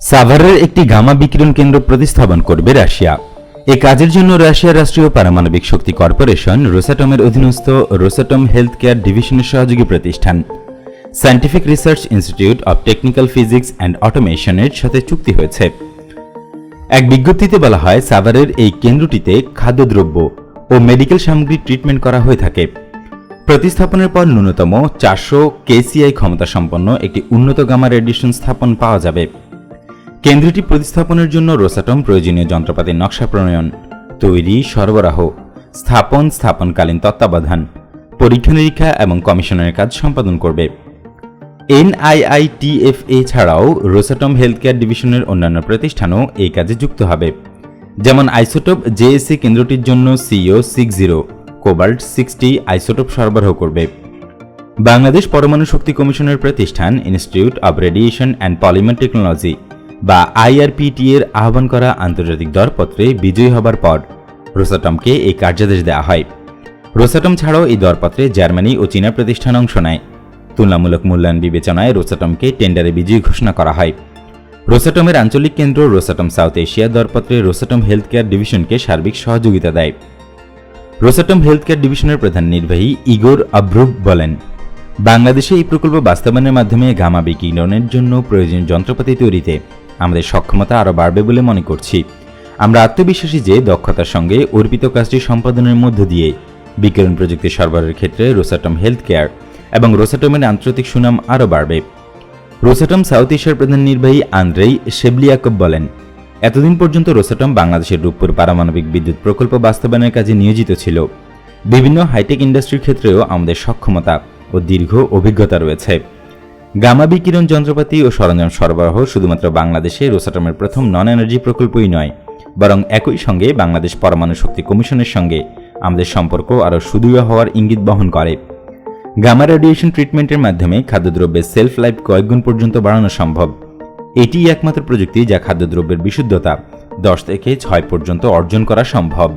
সাভারের একটি গামা বিকিরণ কেন্দ্র প্রতিস্থাপন করবে রাশিয়া। এ কাজের জন্য রাশিয়ার রাষ্ট্রীয় পারমাণবিক শক্তি কর্পোরেশন, রোসাটমের অধীনস্থ রোসাটম হেলথ কেয়ার ডিভিশনের সহযোগী প্রতিষ্ঠান, scientific research institute of technical physics and অটোমেশনের সাথে চুক্তি হয়েছে। এক বিজ্ঞপ্তিতে বলা হয়, সাভারের এই কেন্দ্রটিতে খাদ্যদ্রব্য ও মেডিকেল সামগ্রী ট্রিটমেন্ট করা হয়ে থাকে। প্রতিস্থাপনের পর ন্যূনতম চারশো কেসিআই ক্ষমতা সম্পন্ন একটি উন্নত গামা রেডিয়েশন স্থাপন পাওয়া যাবে। কেন্দ্রটি প্রতিস্থাপনের জন্য রোসাটম প্রয়োজনীয় যন্ত্রপাতির নকশা প্রণয়ন, তৈরি, সরবরাহ, স্থাপন, স্থাপনকালীন তত্ত্বাবধান, পরীক্ষা নিরীক্ষা এবং কমিশনের কাজ সম্পাদন করবে। এনআইআইটিএফএ ছাড়াও রোসাটম হেলথ কেয়ার ডিভিশনের অন্যান্য প্রতিষ্ঠানও এই কাজে যুক্ত হবে। যেমন আইসোটোপ জেএসসি কেন্দ্রটির জন্য CO six zero, cobalt sixty isotope সরবরাহ করবে। বাংলাদেশ পরমাণু শক্তি কমিশনের প্রতিষ্ঠান institute of radiation and polymer technology বা আইআরপিটি এর আহ্বান করা আন্তর্জাতিক দরপত্রে বিজয়ী হবার পর রোসাটমকে এই কার্যাদেশ দেওয়া হয়। রোসাটম ছাড়াও এই দরপত্রে জার্মানি ও চীনা প্রতিষ্ঠান অংশ নেয়। তুলনামূলক মূল্যায়ন বিবেচনায় রোসাটমকে টেন্ডারে বিজয়ী ঘোষণা করা হয়। রোসাটমের আঞ্চলিক কেন্দ্র রোসাটম সাউথ এশিয়া দরপত্রে রোসাটম হেলথ কেয়ার ডিভিশনকে সার্বিক সহযোগিতা দেয়। রোসাটম হেলথ কেয়ার ডিভিশনের প্রধান নির্বাহী ইগোর আব্রুভ বলেন, বাংলাদেশে এই প্রকল্প বাস্তবায়নের মাধ্যমে গামা বিকিরণের জন্য প্রয়োজনীয় যন্ত্রপাতি তৈরিতে আমাদের সক্ষমতা আরও বাড়বে বলে মনে করছি। আমরা আত্মবিশ্বাসী যে দক্ষতার সঙ্গে অর্পিত কাজটি সম্পাদনের মধ্য দিয়ে বিকিরণ প্রযুক্তি সরবরাহের ক্ষেত্রে রোসাটম হেলথ কেয়ার এবং রোসাটমের আন্তর্জাতিক সুনাম আরও বাড়বে। রোসাটম সাউথ এশিয়ার প্রধান নির্বাহী আন্দ্রেই শেবলিয়াকব বলেন, এতদিন পর্যন্ত রোসাটম বাংলাদেশের রূপপুর পারমাণবিক বিদ্যুৎ প্রকল্প বাস্তবায়নের কাজে নিয়োজিত ছিল। বিভিন্ন হাইটেক ইন্ডাস্ট্রির ক্ষেত্রেও আমাদের সক্ষমতা ও দীর্ঘ অভিজ্ঞতা রয়েছে। গামা বিকিরণ যন্ত্রপাতি ও সরঞ্জাম সরবরাহ শুধুমাত্র বাংলাদেশে রোসাটমের প্রথম নন এনার্জি প্রকল্পই নয়, বরং একই সঙ্গে বাংলাদেশ পরমাণু শক্তি কমিশনের সঙ্গে আমাদের সম্পর্ক আরও সুদৃঢ় হওয়ার ইঙ্গিত বহন করে। গামা রেডিয়েশন ট্রিটমেন্টের মাধ্যমে খাদ্যদ্রব্যের সেলফ লাইফ কয়েকগুণ পর্যন্ত বাড়ানো সম্ভব। এটিই একমাত্র প্রযুক্তি যা খাদ্যদ্রব্যের বিশুদ্ধতা দশ থেকে ছয় পর্যন্ত অর্জন করা সম্ভব।